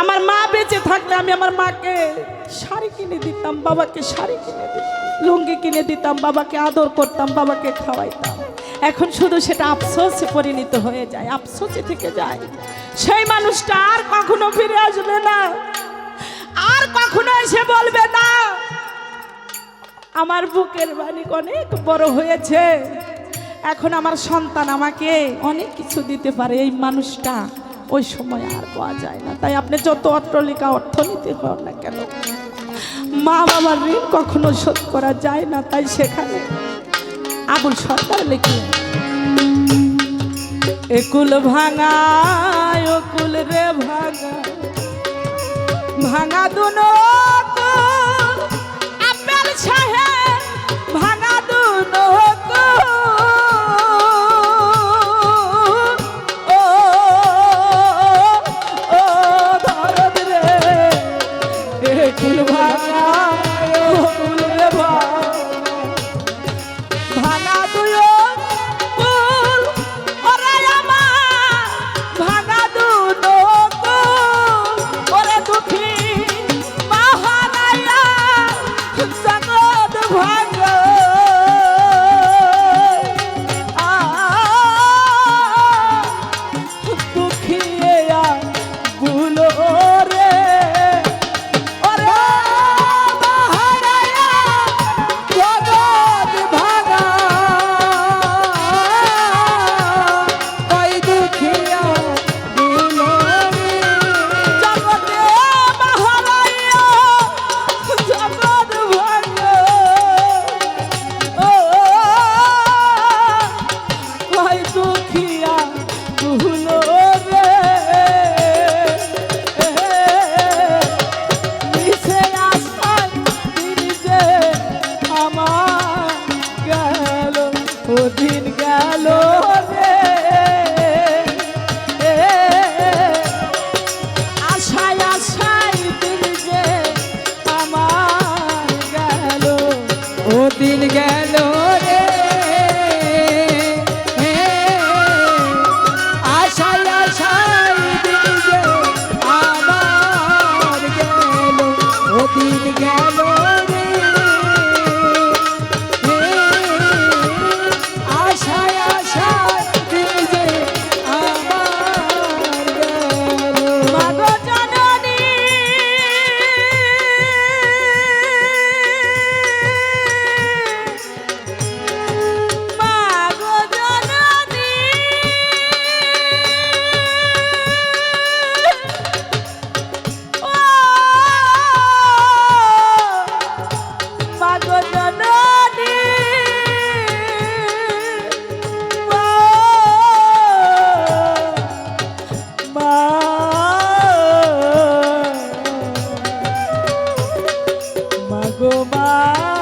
আমার মা বেঁচে থাকলে আমি আমার মাকে শাড়ি কিনে দিতাম, বাবাকে শাড়ি কিনে দিতাম, লুঙ্গি কিনে দিতাম, বাবাকে আদর করতাম, বাবাকে খাওয়াইতাম। এখন শুধু সেটা আফসোসে পরিণত হয়ে যায়, আফসোসে থেকে যায়। সেই মানুষটা আর কখনো ফিরে আসবে না। আর কখনো এসে বলবে না, আমার বুকের বাণী অনেক বড় হয়েছে। এখন আমার সন্তান আমাকে অনেক কিছু দিতে পারে এই মানুষটা। ওই সময় আর পাওয়া যায় না। তাই আপনি যত অট্টলিকা অর্থনীতি হন না কেন? মা বাবার ঋণ কখনো শোধ করা যায় না, তাই সেখানে আবুল সরকার লিখে একুল ভাঙা অকুল রে ভাঙা ভাঙা দুনো যদি My. Ah.